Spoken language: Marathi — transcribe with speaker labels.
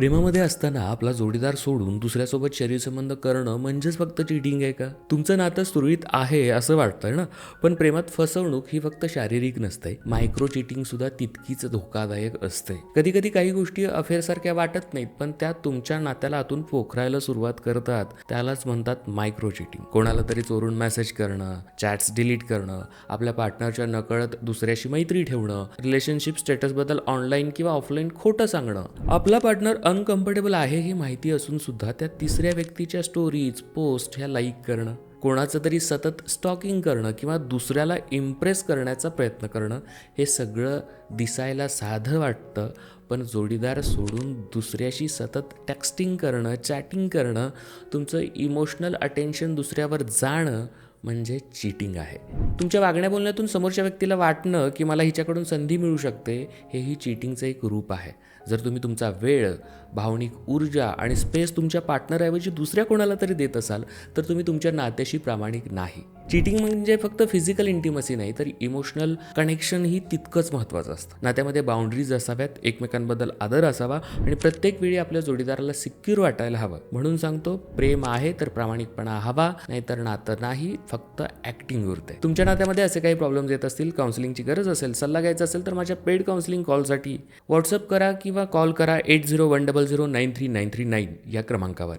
Speaker 1: प्रेमामध्ये असताना आपला जोडीदार सोडून दुसऱ्यासोबत शरीरसंबंध करणं म्हणजेच फक्त चिटिंग आहे का? तुमचं नातं सुरळीत आहे असं वाटतंय ना? पण प्रेमात फसवणूक ही फक्त शारीरिक नसते. मायक्रो चिटिंग सुद्धा तितकीच धोकादायक असते. कधी कधी काही गोष्टी अफेअर सारख्या वाटत नाहीत पण त्या तुमच्या नात्याला आतून पोखरायला सुरुवात करतात. त्यालाच म्हणतात मायक्रो चिटिंग कोणाला तरी चोरून मेसेज करणं चॅट्स डिलीट करणं आपल्या पार्टनरच्या नकळत दुसऱ्याशी मैत्री ठेवणं रिलेशनशिप स्टेटसबद्दल ऑनलाईन किंवा ऑफलाईन खोटं सांगणं. आपला पार्टनर अनकम्फर्टेबल आहे हे माहिती असून सुद्धा त्या तिसऱ्या व्यक्तीच्या स्टोरीज पोस्ट ह्या लाईक करणं कोणाचं तरी सतत स्टॉकिंग करणं किंवा दुसऱ्याला इम्प्रेस करण्याचा प्रयत्न करणं हे सगळं दिसायला साधं वाटतं. पण जोडीदार सोडून दुसऱ्याशी सतत टेक्स्टिंग करणं चॅटिंग करणं तुमचं इमोशनल अटेन्शन दुसऱ्यावर जाणं म्हणजे चीटिंग आहे. तुमच्या वागण्या बोलण्यातून समोरच्या व्यक्तीला वाटणं की मला हिच्याकडून संधी मिळू शकते हेही चीटिंगचं एक रूप आहे. जर तुम्ही तुमचा वेळ भावनिक ऊर्जा आणि स्पेस तुमच्या पार्टनरऐवजी दुसऱ्या कोणाला तरी देत असाल तर तुम्ही तुमच्या नात्याशी प्रामाणिक नाही. चीटिंग म्हणजे फक्त फिजिकल इंटिमसी नाही तर इमोशनल कनेक्शन ही तितकंच महत्त्वाचं असतं. नात्यामध्ये बाउंड्रीज असाव्यात एकमेकांबद्दल आदर असावा आणि प्रत्येक वेळी आपल्या जोडीदाराला सिक्युर वाटायला हवं. म्हणून सांगतो प्रेम आहे तर प्रामाणिकपणा हवा नाहीतर नातं नाही फक्त ऍक्टिंग उरते. तुमच्या नात्यामध्ये असे काही प्रॉब्लेम्स येत असतील काउन्सिलिंगची गरज असेल सल्ला घ्यायचा असेल तर माझ्या पेड काउन्सिलिंग कॉलसाठी व्हॉट्सअप करा किंवा कॉल करा eight zero one double zero nine three nine three nine या क्रमांकावर.